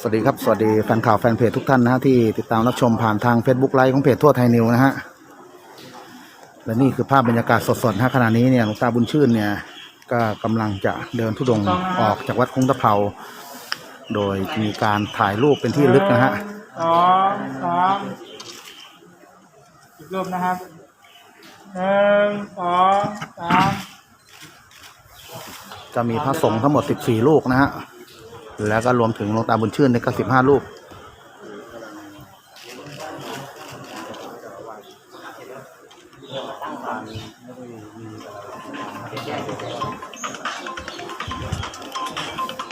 สวัสดีครับ สวัสดีแฟนข่าวแฟนเพจทุกท่านนะฮะที่ติดตามรับชมผ่านทาง Facebook ไลฟ์ของเพจทั่วไทยนิวนะฮะและนี่คือภาพบรรยากาศสดๆนะฮะขณะนี้เนี่ยหลวงตาบุญชื่นเนี่ยก็กำลังจะเดินทุดงค์ออกจากวัดคงตะเภาโดยมีการถ่ายรูปเป็นที่ระลึกนะฮะสองสามอีกรูปนะครับหนึ่งสองสามจะมีพระสงฆ์ทั้งหมด 14 ลูกนะฮะ แล้วก็รวมถึงหลวงตาบุญชื่นในก็15ลูก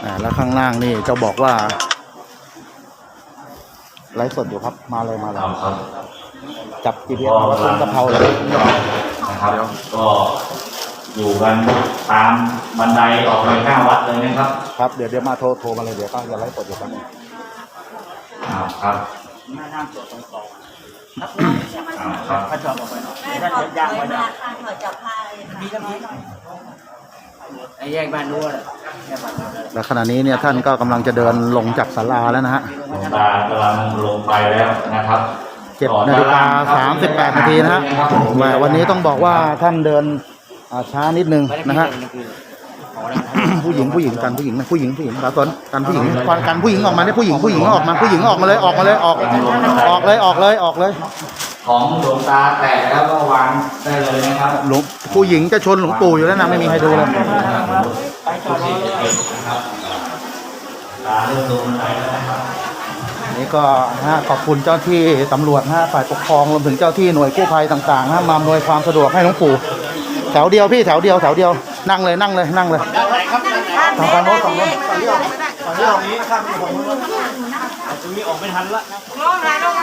อ่าแล้วข้างล่างนี่เจะบอกว่าไลฟ์สดอยู่ครับ มาเลยมาเลยครับครับจับ GPS มาว่าต้นกะเพราเลยนะครับก็อยู่กันตามบันไดออกไปข้างวัดเลยนะครับ ครับเดี๋ยวเดี๋ยวมาโทรโทรมาเลยเดี๋ยวก็จะไลฟ์สดอยู่ครับนึงอ่าครับอ่าครับแม่ถอดยางไว้นะถอดจับผ้าเลยค่ะมีก็มีหน่อยไอ้แยกบ้านนู้นแยกบ้านนู้นและขณะนี้เนี่ยท่านก็กำลังจะเดินลงจากศาลาแล้วนะฮะ หลวงตากำลังลงไปแล้วนะครับเจ็ดนาฬิกาสามสิบแปดนาทีนะฮะแหมวันนี้ต้องบอกว่าท่านเดินอ่าช้านิดนึงนะฮะ ผู้หญิงผู้หญิงกันผู้หญิงนะผู้หญิงผู้หญิงสาวสนกันผู้หญิงกันกันผู้หญิงออกมาเนี่ยผู้หญิงผู้หญิงออกมาผู้หญิงออกมาเลยออกมาเลยออกออกเลยออกเลยออกเลย ของหลวงตาแตกแล้วก็วางได้เลยนะครับหลวงผู้หญิงจะชนหลวงปู่อยู่แล้วนะไม่มีใครดูเลยทุกสิ่งทุกอย่างนะครับตาเริ่มลงบันไดแล้วนะครับนี่ก็นะฮะขอบคุณเจ้าที่ตำรวจนะฮะฝ่ายปกครองรวมถึงเจ้าที่หน่วยกู้ภัยต่างๆนะฮะมาอำนวยความสะดวกให้หลวงปู่แถวเดียวพี่แถวเดียวแถวเดียวนั่งเลยนั่งเลยนั่งเลย ทางฝั่งโน้นฝั่งโน้นฝั่งนี้ออกฝั่งนี้ออกนี้ข้ามไปฝั่งโน้นร้องไหนร้องไหน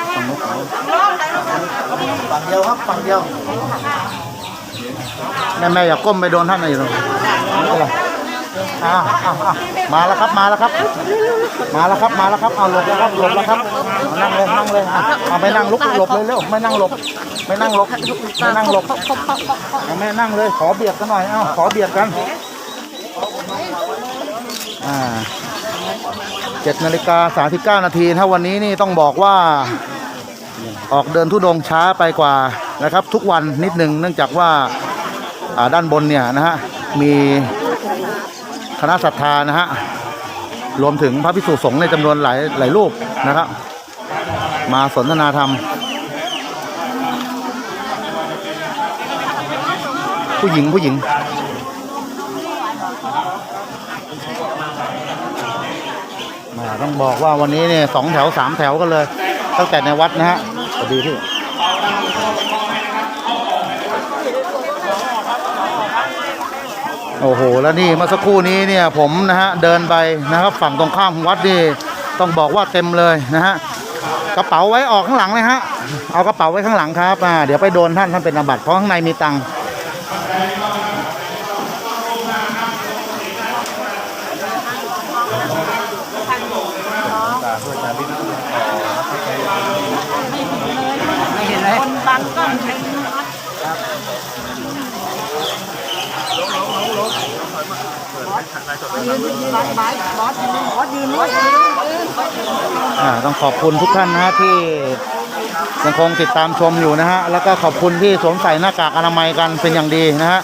ร้องไหนร้องไหนฝั่งเดียวครับฝั่งเดียวแม่แม่อย่าก้มไปโดนท่านนะอยู่ตรงนี้ไรอ้าวอ้าวอ้วมาแล้วครับมาแล้วครับ มาแล้วครับมาแล้วครับเอาหลบแล้วครับหลบแล้วครับนั่งเลยนั่งเลยอะเอาไม่นั่งลุกหลบเลยเร็วไม่นั่งหลบไม่นั่งหลบไม่นั่งหลบเอาไม่นั่งเลยขอเบียดกันหน่อยเอ้าขอเบียดกัน อ่าเจ็ดนาฬิกาสามสิบเก้านาทีถ้าวันนี้นี่ต้องบอกว่าออกเดินทุดงช้าไปกว่านะครับ ทุกวันนิดหนึ่งเนื่องจากว่าอ่าด้านบนเนี่ยนะฮะมีคณะศรัทธานะฮะรวมถึงพระภิกษุสงฆ์ในจำนวนหลายหลายรูปนะครับ มาสนทนาธรรม ผู้หญิงผู้หญิง ต้องบอกว่าวันนี้เนี่ยสองแถวสามแถวกันเลย ตั้งแต่ในวัดนะฮะสวัสดีพี่โอ้โห แล้วนี่เมื่อสักครู่นี้เนี่ยผมนะฮะเดินไปนะครับฝั่งตรงข้ามของวัดนี่ต้องบอกว่าเต็มเลยนะฮะกระเป๋าไว้ออกข้างหลังเลยฮะเอากระเป๋าไว้ข้างหลังครับอ่าเดี๋ยวไปโดนท่านท่านเป็นอาบัติเพราะข้างในมีตังค์ไม่เห็นเลย คนบังก็ใช้ยืนยืนบ อ่าต้องขอบคุณทุกท่านนะฮะที่ยังคงติดตามชมอยู่นะฮะ แล้วก็ขอบคุณที่สวมใส่หน้ากากอนามัยกันเป็นอย่างดีนะฮะ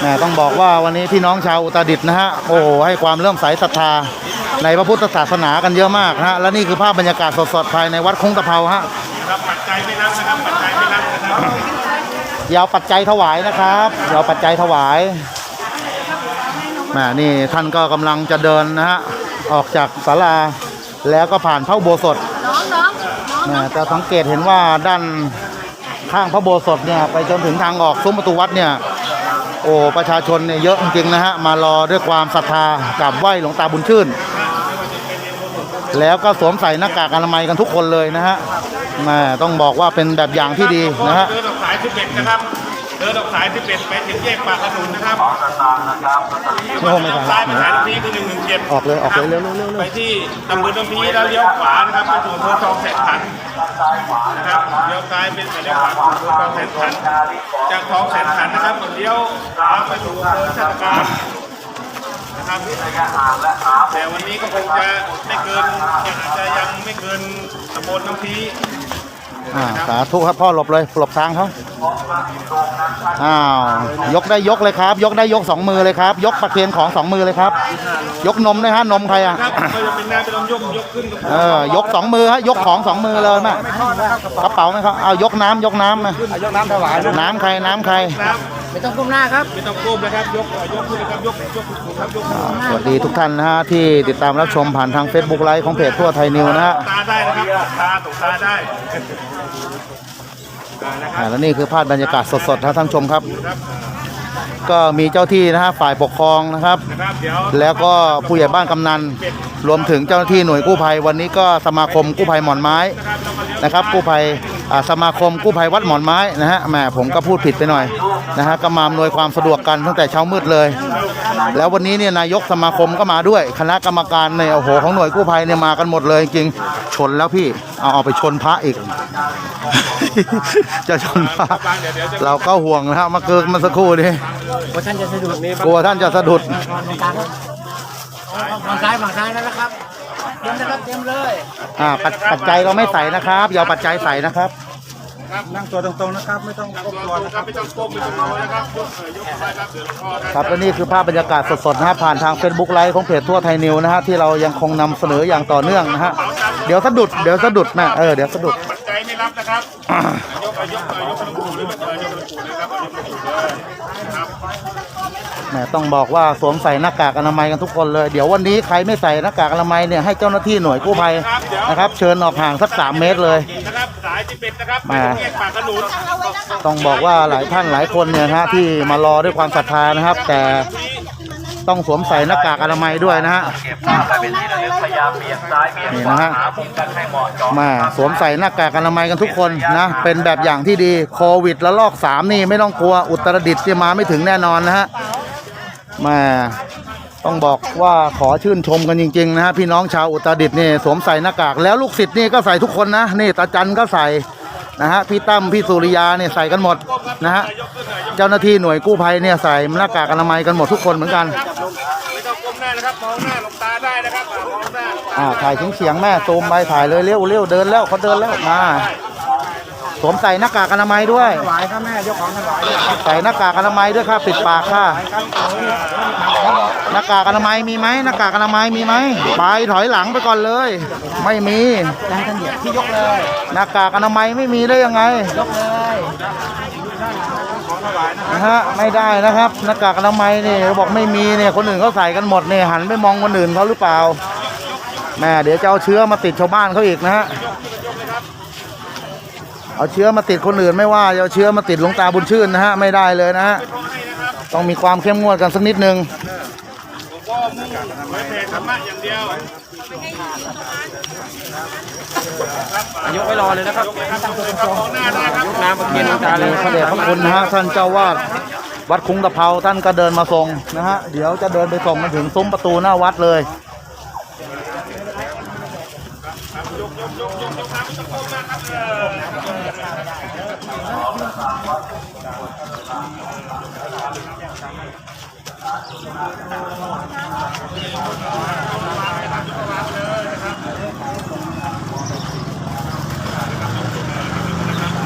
แหมต้องบอกว่าวันนี้พี่น้องชาวอุตรดิตถ์นะฮะ โอ้โหให้ความเลื่อมใสศรัทธาในพระพุทธศาสนากันเยอะมากนะฮะ และนี่คือภาพบรรยากาศสดๆภายในวัดคงตะเภาฮะครับปัจจัยไม่นับนะครับปัจจัยไม่นับนะครับยาเอาปัจจัยถวายนะครับยาเอาปัจจัยถวาย แหมนี่ท่านก็กำลังจะเดินนะฮะออกจากศาลาแล้วก็ผ่านพระอุโบสถน้องน้องนะจะสังเกตเห็นว่าด้านข้างพระโบสถเนี่ยไปจนถึงทางออกซุ้มประตูวัดเนี่ยโอ้ประชาชนเนี่ยเยอะจริงๆนะฮะมารอด้วยความศรัทธากราบไหว้หลวงตาบุญชื่น แล้วก็สวมใส่หน้ากากอนามัยกันทุกคนเลยนะฮะแม่ต้องบอกว่าเป็นแบบอย่างที่ดีนะฮะ เดินออกสาย11นะครับเดินออกสาย11ไปถึงแยกปากขนุนนะครับโอ้ไม่ทันซ้ายไปสายน้ำพีคือ117ออกเลยออกเลยเร็วๆเร็วๆเร็วไปที่ตำบลน้ำพีแล้วเลี้ยวขวานะครับไปสู่อำเภอทองแสนขันธ์นะครับเลี้ยวซ้ายเป็นเลี้ยวขวาสู่อำเภอทองแสนขันธ์จากทองแสนขันธ์นะครับเลี้ยวขวาไปสู่อำเภอชาติการนะนะครับแต่วันนี้ก็คงจะไม่เกินยังอาจจะยังไม่เกินตำบลน้ำพี อ่าสาธุครับพ่อหลบเลยหลบทางเขาอ้าวยกได้ยกเลยครับ ยกได้ยกสองมือเลยครับ ยกประเคนของสองมือเลยครับ ยกนมด้วยฮะนมใครอะครับไม่จะเป็นหน้าเป็นลมยกยกขึ้นกับเออยกสองมือฮะยกของสองมือเลยแม่กระเป๋าไหมครับเอายกน้ำยกน้ำมายกน้ำถวายน้ำใครน้ำใครน้ ไม่ต้องก้มหน้าครับำไม่ต้องก้มนะครับ ยกยกขึ้นนะครับ ยกยกขึ้นครับยกขึ้นสวัสดีทุกท่านนะฮะที่ติดตามรับชมผ่านทาง Facebook ไลฟ์ของเพจทั่วไทยนิวนะฮะตาได้นะครับตาตกตาได้อ่านะครับอ่าและนี่คือภาพบรรยากาศสดๆนะท่านผู้ชมครับ ครับก็มีเจ้าที่นะฮะฝ่ายปกครองนะครับ นะครับเดี๋ยวแล้วก็ผู้ใหญ่บ้านกำนัน รวมถึงเจ้าหน้าที่หน่วยกู้ภัย วันนี้ก็สมาคมกู้ภัยหมอนไม้นะครับเรามาเลี้ยวนะครับกู้ภัยอ่า สมาคมกู้ภัยวัดหมอนไม้นะฮะแหมผมก็พูดผิดไปหน่อยนะฮะก็มาอำนวยความสะดวกกันตั้งแต่เช้ามืดเลย แล้ววันนี้เนี่ยนายกสมาคมก็มาด้วย คณะกรรมการในยโอ้โหของหน่วยกู้ภัยเนี่ยมากันหมดเลยจริงๆชนแล้วพี่เอาเอาไปชนพระอีก จะชนพระเดี๋ยวเดี๋ยวจะเราก็ห่วงนะฮะมาเกิดมาสักครู่นี้ว่าท่านจะสะดุดนี่กลัวท่านจะสะดุดฝั่งซ้ายฝั่งซ้ายนั่นนะครับ เต็มนะครับเต็มเลยอ่าปัจปัจจัยเราไม่ใส่นะครับอย่าเอาปัจจัยใส่นะครับนั่งตัวตรงๆนะครับ ไม่ต้องก้มตัวนะครับไม่ต้องก้มไม่ต้องงอนะครับยกเออยกขึ้นไปครับเดี๋ยวหลวงพ่อได้ครับและนี่คือภาพบรรยากาศสดๆนะฮะผ่านทาง Facebook ไลฟ์ของเพจทั่วไทยนิวนะฮะที่เรายังคงนำเสนออย่างต่อเนื่องนะฮะเดี๋ยวสะดุดเดี๋ยวสะดุดนะเออเดี๋ยวสะดุดปัจจัย ไม่รับนะครับยกเออยกเออยกกระดูกหรือมันเออยกกระดูกนะครับเอายกกระดูกเลยนะครับแหมต้องบอกว่าสวมใส่หน้ากากอนามัยกันทุกคนเลย เดี๋ยววันนี้ใครไม่ใส่หน้ากากอนามัยเนี่ยให้เจ้าหน้าที่หน่วยกู้ภัยนะครับ เชิญออกห่างสักสามเมตรเลยนะครับสายที่เป็นนะครับไม่ต้องแยกปากกระนุนต้องบอกว่าหลายท่านหลายคนเนี่ยนะฮะที่มารอด้วยความศรัทธานะครับ แต่ ต้องสวมใส่หน้ากากอนามัยด้วยนะฮะนี่นะฮะมาสวมใส่หน้ากากอนามัยกันทุกคนนะ เป็นแบบอย่างที่ดีโควิดระลอกสามนี่ไม่ต้องกลัวอุตรดิตถ์จะมาไม่ถึงแน่นอนนะฮะมาต้องบอกว่าขอชื่นชมกันจริงๆนะฮะพี่น้องชาวอุตรดิตถ์นี่สวมใส่หน้ากากแล้วลูกศิษย์นี่ก็ใส่ทุกคนนะนี่ตาจันก็ใส่ นะฮะพี่ตั้มพี่สุริยาเนี่ยใส่กันหมดนะฮะเจ้าหน้าที่หน่วยกู้ภัยเนี่ยใส่หน้ากากอนามัยกันหมดทุกคนเหมือนกันไม่ต้องก้มหน้านะครับมองหน้าหลบตาได้นะครับอ่ามองหน้าอ่าถ่ายเฉียงๆแม่ซูมไปถ่ายเลยเร็วเร็วเดินแล้วเขาเดินแล้วมา สวมใส่หน้ากากอนามัยด้วย ถวายครับแม่ยกของถวายด้วยใส่หน้ากากอนามัยด้วยค่ะปิดปากค่ะหน้ากากอนามัยมีไหมหน้ากากอนามัยมีไหมไปถอยหลังไปก่อนเลย ไม่มีจะให้ท่านเหยียบที่ยกเลยหน้ากากอนามัยไม่มีได้ยังไงยกเลยนะฮะไม่ได้นะครับหน้ากากอนามัยนี่เขาบอกไม่มีเนี่ยคนอื่นเขาใส่กันหมดเนี่ยหันไปมองคนอื่นเขาหรือเปล่าแม่เดี๋ยวจะเอาเชื้อมาติดชาวบ้านเขาอีกนะฮะ เอาเชื้อมาติดคนอื่นไม่ว่าจะเอาเชื้อมาติดหลวงตาบุญชื่นนะฮะไม่ได้เลยนะฮะต้องมีความเข้มงวดกันสักนิดนึงหลวงพ่อมุ่งเผยแผ่ธรรมะอย่างเดียวยกไว้รอเลยนะครับมองหน้าได้ครับน้ำประเคนน้ำตาเลยพระเดชพระคุณนะฮะท่านเจ้าวาดวัดคุ้งตะเภาท่านก็เดินมาส่งนะฮะเดี๋ยวจะเดินไปส่งมาถึงซุ้มประตูหน้าวัดเลย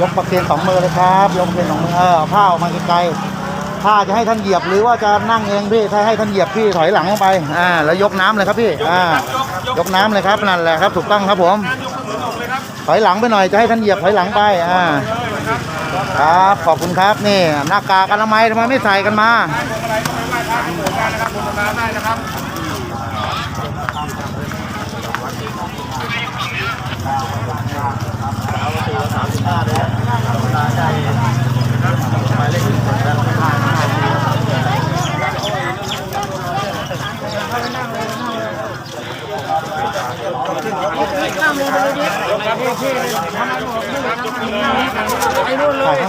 ยกประเคนสองมือเลยครับ ยกประเคนสองมือเออเอผ้าออกมาไกลๆผ้าจะให้ท่านเหยียบหรือว่าจะนั่งเองพี่ถ้าให้ท่านเหยียบพี่ถอยหลังลงไปอ่าแล้วยกน้ำเลยครับพี่อ่ายกน้ำเลยครับนั่นแหละครับถูกต้องครับผม ถอยหลังไปหน่อยจะให้ท่านเหยียบถอยหลังไปอ่าครับขอบคุณครับนี่หน้ากากอนามัยทำไมไม่ใส่กันมาถ่าย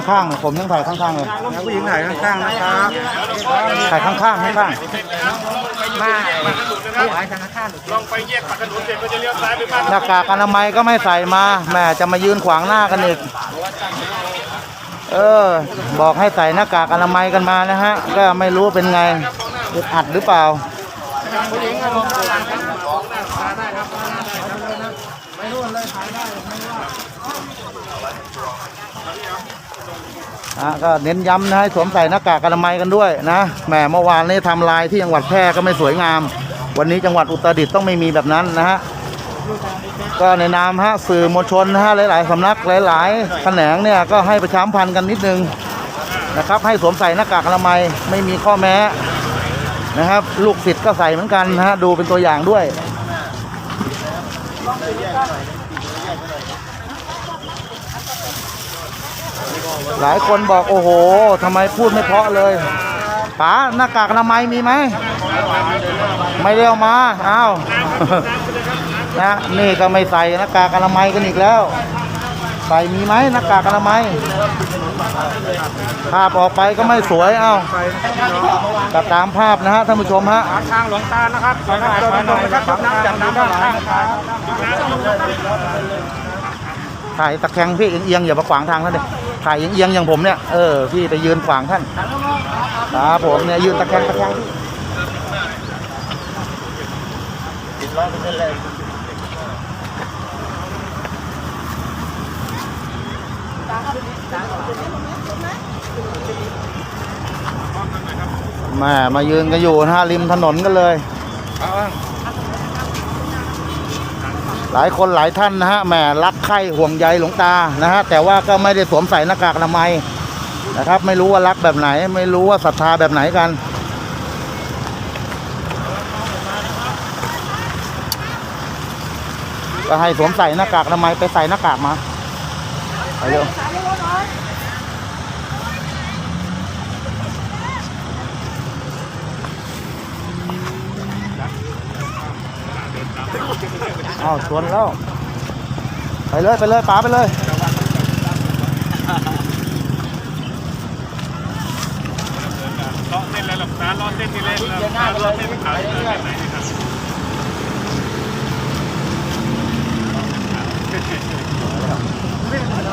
ข้างๆผมยังถ่ายข้างๆเลยผู้หญิงถ่ายข้างๆนะครับถ่ายข้างๆข้างมาถวายธนาคารลองไปแยกปากกระนุนเสร็จก็จะเลี้ยวซ้ายไปบ้านๆหน้ากากอนามัยก็ไม่ใส่มาแม่จะมายืนขวางหน้ากันอีกเออ บอกให้ใส่หน้ากากอนามัยกันมานะฮะ ก็ไม่รู้เป็นไงอึดอัดหรือเปล่า อะก็เน้นย้ำนะให้สวมใส่หน้ากากอนามัยกันด้วยนะแหมเมื่อวานนี้ทำลายที่จังหวัดแพร่ก็ไม่สวยงาม วันนี้จังหวัดอุตรดิตถ์ต้องไม่มีแบบนั้นนะฮะก็ในนามฮะสื่อมวลชนนะฮะหลาย ๆสำนักหลายๆแขนงเนี่ยก็ให้ประชาสัมพันธ์กันนิดนึงนะครับ ให้สวมใส่หน้ากากอนามัยไม่มีข้อแม้นะครับ ลูกศิษย์ก็ใส่เหมือนกันนะฮะดูเป็นตัวอย่างด้วย หลายคนบอกโอ้โหทำไมพูดไม่เพราะเลยป๋าหน้ากากอนามัยมีไหม ไม่ได้เอามาอ้าวนะนี่ก็ไม่ใส่หน้ากากอนามัยกันอีกแล้ว ใส่มีไหมหน้ากากอนามัยภาพออกไปก็ไม่สวยเอ้าก็ตามภาพนะฮะท่านผู้ชมฮะทางหลวงตานะครับขอให้เดินตรงนะครับน้ำจากน้ำด้านข้าง ถ่ายตะแคงพี่เอียงๆอย่ามาขวางทางท่านดิถ่ายเอียงๆอย่างผมเนี่ยเออพี่ไปยืนขวางท่านครับผมเนี่ยยืนตะแคงตะแคงแม่มายืนกันอยู่นะฮะริมถนนกันเลย หลายคนหลายท่านนะฮะแหมรักใคร่ห่วงใยหลวงตานะฮะแต่ว่าก็ไม่ได้สวมใส่หน้ากากอนามัยนะครับ ไม่รู้ว่ารักแบบไหน ไม่รู้ว่าศรัทธาแบบไหนกันก็ให้สวมใส่หน้ากากอนามัยไปใส่หน้ากากมาไปเร็ว อ้าวชวนแล้ว ไปเลยไปเลยป๋าไปเลย เลาะเส้นแล้วหลวงตาเลาะเส้นนี่เลยหลวงตาเลาะเส้นขาวเดินไหนนะครับ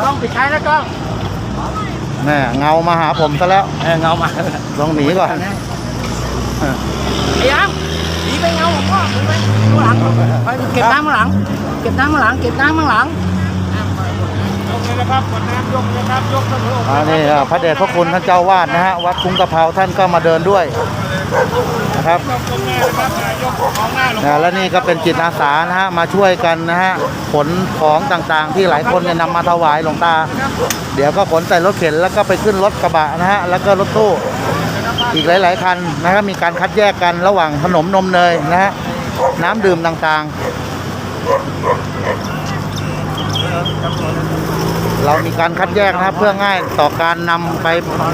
ต้องปิดท้ายแล้วก็แม่เงามาหาผมซะแล้ว เออเงามาต้องหนีก่อน ไอ้ยังหนี ไปเงาผมก็หนีไปข้างหลังไปเก็บน้ำข้างหลัง เก็บน้ำข้างหลัง เก็บน้ำข้างหลังยกเลยนะครับกดน้ำยกนะครับ ยกเสมออกอ่านี่อะพระเดชพระคุณท่านเจ้าวาดนะฮะ วัดคุ้งกะเพราท่านก็มาเดินด้วยนะครับยกตรงหน้านะครับอ่ายกของหน้าหลวงนะและนี่ก็เป็นจิตอาสานะฮะ มาช่วยกันนะฮะ ขนของต่างๆ ที่หลายคนเนี่ยนำมาถวายหลวงตา เดี๋ยวก็ขนใส่รถเข็นแล้วก็ไปขึ้นรถกระบะนะฮะ แล้วก็รถตู้ อีกหลาย ๆ คันนะครับมีการคัดแยกกันระหว่างขนมนมเนยนะฮะน้ำดื่มต่างๆ เรามีการคัดแยกนะครับเพื่อง่ายต่อการนำไป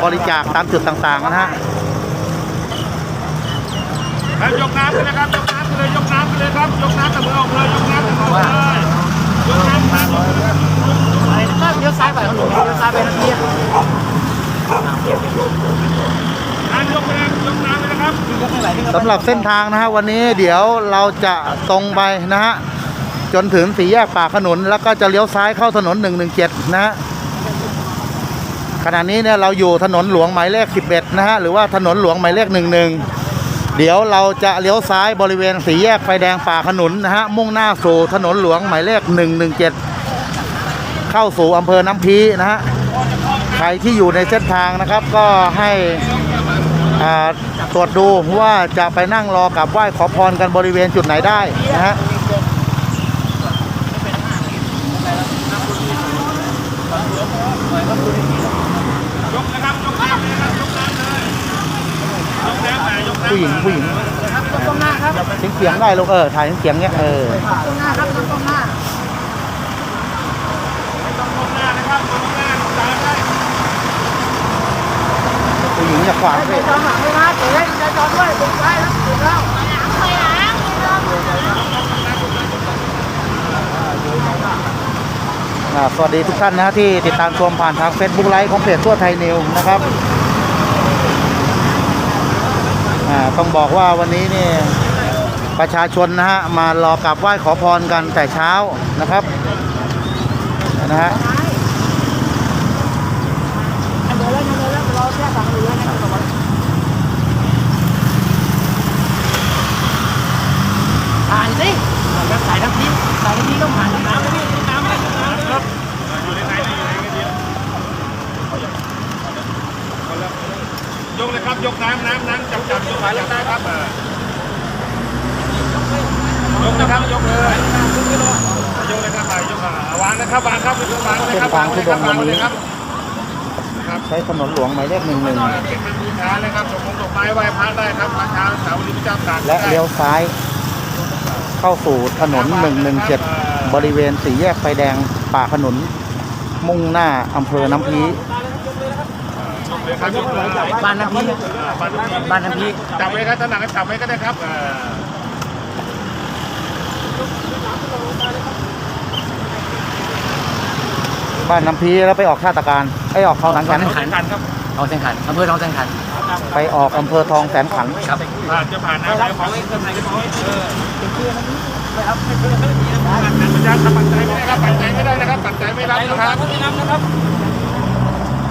บริจาคตามจุดต่าง ๆ นะฮะแล้วยกน้ำไปเลยครับยกน้ำไปเลยยกน้ำไปเลยครับยกน้ำเสมอออกเลยยกน้ำเสมอออกเลยยกน้ำครับอะไรนะก็เลี้ยวซ้ายไปข้างหลังเลี้ยวซ้ายไปนาที อะน้ำยกน้ำเลยครับสำหรับเส้นทางนะฮะวันนี้เดี๋ยวเราจะตรงไปนะฮะจนถึงสี่แยกปากขนุน แล้วก็จะเลี้ยวซ้ายเข้าถนน 117 นะฮะขณะนี้เนี่ยเราอยู่ถนนหลวงหมายเลข 11 นะฮะหรือว่าถนนหลวงหมายเลข 11 เดี๋ยวเราจะเลี้ยวซ้ายบริเวณสี่แยกไฟแดงป่าขนุนนะฮะมุ่งหน้าสู่ถนนหลวงหมายเลข 117 เข้าสู่อำเภอน้ำพีนะฮะใครที่อยู่ในเส้นทางนะครับก็ให้ ตรวจดูว่าจะไปนั่งรอกับไหว้ขอพรกันบริเวณจุดไหนได้นะฮะผู้หญิงผู้หญิงครับตรงหน้าครับเสียงเสียงได้ลูกเออถ่ายเสียงเนี้ยเออ ตรงหน้าครับตรงหน้า ตรงหน้านะครับตรงหน้าหลวงตาได้ ผู้หญิงอย่าขวางสิจอดหลังเลยนะเจ๊จะจอดด้วยตรงซ้ายนะถูกแล้วอ่าสวัสดีทุกท่านนะที่ติดตามชมผ่านทาง Facebook ไลฟ์ของเพจทั่วไทยนิวนะครับต้องบอกว่าวันนี้นี่ประชาชนนะฮะมารอกราบไหว้ขอพรกันแต่เช้านะครับนะฮะานสิใส่น้ำพริกใส่น้ำพริกต้องผ่านน้ำไปนี่น้ำไปน้ำครับอยู่ในไหนอยู่ในเดียวยกเลยครับยกน้ำน้ำน้ำจับจับยกขาเลยได้ครับยกนะครับยกเลยยกเลยครับไปยกขาวางนะครับวางครับวางเลยครับวางเลยครับวางเลยครับใช้ถนนหลวงหมายเลขหนึ่งหนึ่งเป็นบูชาเลยครับสมมติดอกไม้ไหว้พระได้ครับราชาสาวรีพิจารณ์และเลี้ยวซ้าย เข้าสู่ถนน 117 บริเวณสี่แยกไฟแดงป่าขนุน มุ่งหน้าอำเภอน้ำพียกเลยครับยกเลยบ้านน้ำพีบ้านน้ำพีบ้านน้ำพีจับไว้ครับถนัดก็จับไว้ก็ได้ครับเออบ้านน้ำพีแล้วไปออกท่าตะการไอยออกคลองสังขันขันขันครับท องแสงขันอำเภอทองแสงขันไปออกอำเภอทองแสนขันครับผ่านจะผ่านนะเดี๋ยวขอให้เครื่องในก็ขอให้เออปัจจัยปัจจัยไม่ได้ครับปัจจัยไม่ได้นะครับปัจจัยไม่รับนะครับ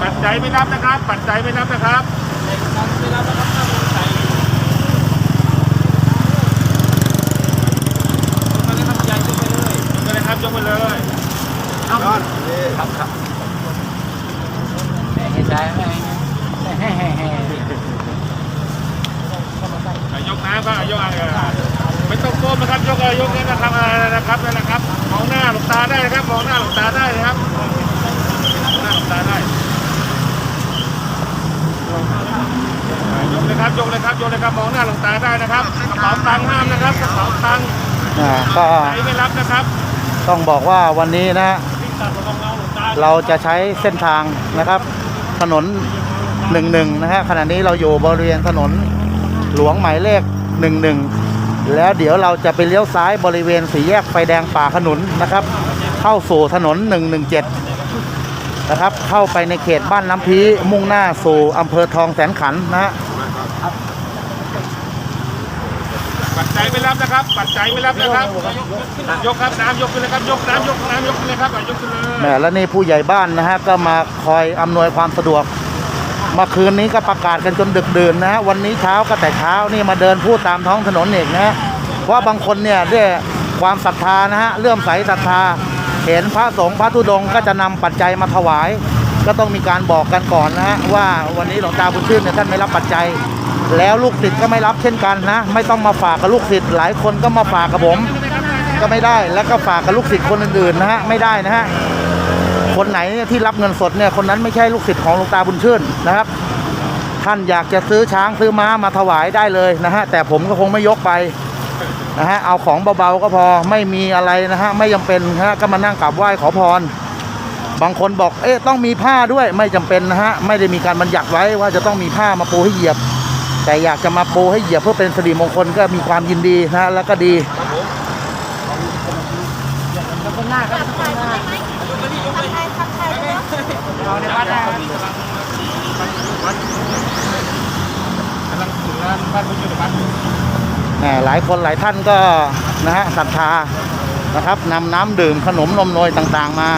ปัจจัยไม่รับนะครับปัจจัยไม่รับนะครับยกเลยครับยกไปเลยเอ้าครับครับเห็นใจไหมแฮ่แฮ่แฮ่ ยกน้ำก็ยกอะไรไม่ต้องก้มนะครับยกเลยยกนี่นะครับอะไรนะครับนั่นนะครับมองหน้าหลบตาได้นะครับมองหน้าหลบตาได้นะครับมองหน้าหลบตาได้ยกเลยครับยกเลยครับยกเลยครับมองหน้าหลบตาได้นะครับกระเป๋าตังค์ห้ามนะครับกระเป๋าตังค์อ่าก็ไหนไม่รับนะครับ ต้องบอกว่าวันนี้นะเราจะใช้เส้นทางนะครับ ถนน หนึ่งหนึ่งนะฮะขณะนี้เราอยู่บริเวณถนนหลวงหมายเลขหนึ่งหนึ่งแล้วเดี๋ยวเราจะไปเลี้ยวซ้ายบริเวณสี่แยกไฟแดงป่าขนุนนะครับ เข้าสู่ถนน 117 นะครับ เข้าไปในเขตบ้านน้ำพีมุ่งหน้าสู่อำเภอทองแสนขันนะฮะปัจจัยไม่รับนะครับ ปัจจัยไม่รับนะครับ ยกครับน้ำยกขึ้นเลยครับ ยกน้ำยกน้ำยกขึ้นเลยครับอะยกขึ้นเลยแหมแล้วนี่ผู้ใหญ่บ้านนะฮะก็มาคอยอำนวยความสะดวกเมื่อคืนนี้ก็ประกาศกันจนดึกดื่นนะฮะวันนี้เช้าก็แต่เช้านี่มาเดินพูดตามท้องถนนเองนะฮะเพราะบางคนเนี่ยด้วยความศรัทธานะฮะเลื่อมใสศรัทธา เห็นพระสงฆ์พระธุดงค์ก็จะนำปัจจัยมาถวาย ก็ต้องมีการบอกกันก่อนนะฮะว่าวันนี้หลวงตาบุญชื่นเนี่ยท่านไม่รับปัจจัย แล้วลูกศิษย์ก็ไม่รับเช่นกันนะไม่ต้องมาฝากกับลูกศิษย์หลายคนก็มาฝากกับผมก็ไม่ได้แล้วก็ฝากกับลูกศิษย์คนอื่นๆนะฮะไม่ได้นะฮะ คนไหนที่รับเงินสดเนี่ยคนนั้นไม่ใช่ลูกศิษย์ของหลวงตาบุญชื่นนะครับ ท่านอยากจะซื้อช้างซื้อม้ามาถวายได้เลยนะฮะแต่ผมก็คงไม่ยกไปนะฮะเอาของเบาๆก็พอไม่มีอะไรนะฮะไม่จำเป็นนะฮะก็มานั่งกราบไหว้ขอพร บางคนบอกเอ๊ะต้องมีผ้าด้วยไม่จำเป็นนะฮะไม่ได้มีการบัญญัติไว้ว่าจะต้องมีผ้ามาปูให้เหยียบ แต่อยากจะมาปูให้เหยียบเพื่อเป็นสิริมงคลก็มีความยินดีนะฮะแล้วก็ดี คนหน้าครับคนหน้า ทักทายทักทายด้วย เรา ในวัดนะกำลังถึงร้านบ้านผู้ช่วยบ้านแหมหลายคนหลายท่านก็นะฮะศรัทธานะครับนำน้ำดื่มขนมนมนยต่างๆมา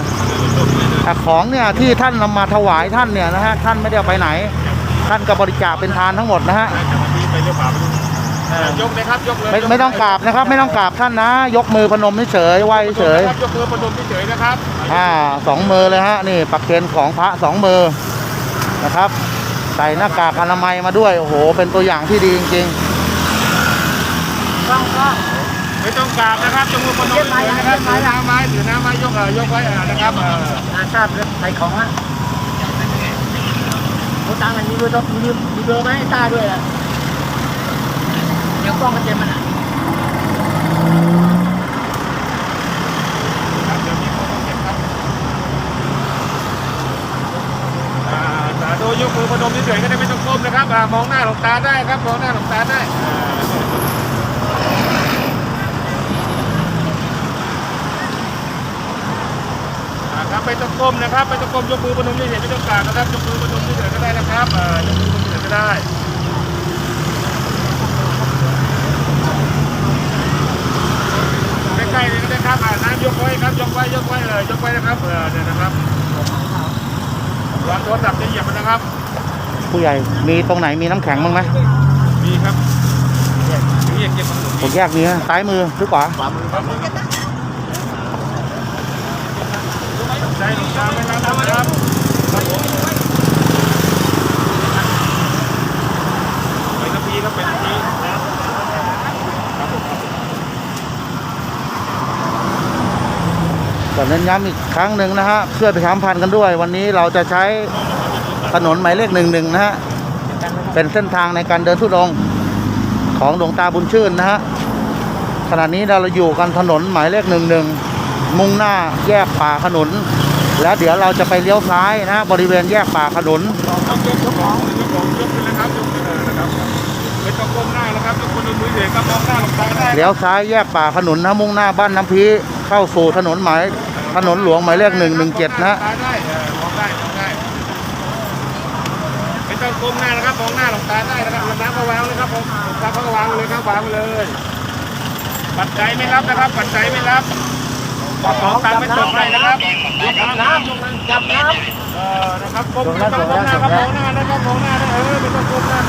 ของเนี่ยที่ท่านนำมาถวายท่านเนี่ยนะฮะท่านไม่ได้ไปไหน ท่านก็บริจาคเป็นทานทั้งหมดนะฮะ จากวันนี้ไปเรียกฝาไปดูเออยกเลยครับยกเลยไม่ไม่ต้องกราบนะครับ ไม่ต้องกราบท่านนะ ยกมือพนมเฉยๆไหว้เฉยครับยกมือประนมเฉยๆนะครับอ่าสองมือเลยฮะนี่ปักเคนของพระสองมือนะครับ ใส่หน้ากากอนามัยมาด้วยโอ้โห เป็นตัวอย่างที่ดีจริงกล้องกล้องไม่ต้องกราบนะครับยกมือประนมเฉยๆนะครับถือน้ำไม้ถือน้ำไม้ยกเออยกไว้เออนะครับเอออาทราบเรื่องใส่ของอะเขาตังค์อันนี้ด้วยต้องมีมีเบอร์ไหมให้ตาด้วยอะ เดี๋ยวกล้องมันเต็มมันอะอ่าสาธุยกมือประนมเฉยๆก็ได้ไม่ต้องก้มนะครับอ่ามองหน้าหลวงตาได้ครับมองหน้าหลวงตาได้อ่าอ่าครับไม่ต้องก้มนะครับไม่ต้องก้มยกมือประนมเฉยๆไม่ต้องกราบนะครับยกมือประนมเฉยๆก็ได้นะครับอ่ายกมือประนมเฉยๆก็ได้ใกล้ๆ เลยก็ได้ครับอ่าน้ำยกไว้ครับยกไว้ยกไว้เออยกไว้นะครับเออเนี่ยนะครับวางโทรศัพท์จะเหยียบมันนะครับๆผู้ใหญ่มีตรงไหนมีน้ำแข็งบ้างไหมมีครับนี่เก็บขนมผมแยกนี้นะซ้ายมือหรือขวาขวามือครับใจหลวงตาไม่รับนะครับครับผมไปกระพีครับไป กระพีก็เน้นย้ำอีกครั้งหนึ่งนะฮะเพื่อไประชามพันธ์กันด้วย วันนี้เราจะใช้ถนนหมายเลขหนึ่งหนึ่งนะฮะเป็นเส้นทางในการเดินทุดงของหลวงตาบุญชื่นนะฮะขณะนี้เราอยู่กันถนนหมายเลขหนึ่งหนึ่งมุ่งหน้าแยกป่าขนุน แล้วเดี๋ยวเราจะไปเลี้ยวซ้ายนะฮะบริเวณแยกป่าขนุน ไม่ต้องก้มหน้าแล้วครับยกคนละมือเด็กครับมองหน้าหลบตาได้เลี้ยวซ้ายแยกป่าขนุนนะมุ่งหน้าบ้านน้ำพีเข้าสู่ถนนหมายถนนหลวงหมายเลขหนึ่งหนึ่งเจ็ดนะฮะตาได้เออมองได้มองได้ไม่ต้องก้มหน้านะครับมองหน้าหลบตาได้นะครับน้ำก็วางเลยครับผมน้ำก็วางเลยครับวางเลยปัจจัยไม่รับนะครับ ปัจจัยไม่รับของตังไม่ตกให้นะครับยกน้ำยกน้ำจับน้ำเออนะครับก้มไม่ต้องก้มหน้าครับมองหน้านะครับมองหน้านะเออไม่ต้องก้มหน้า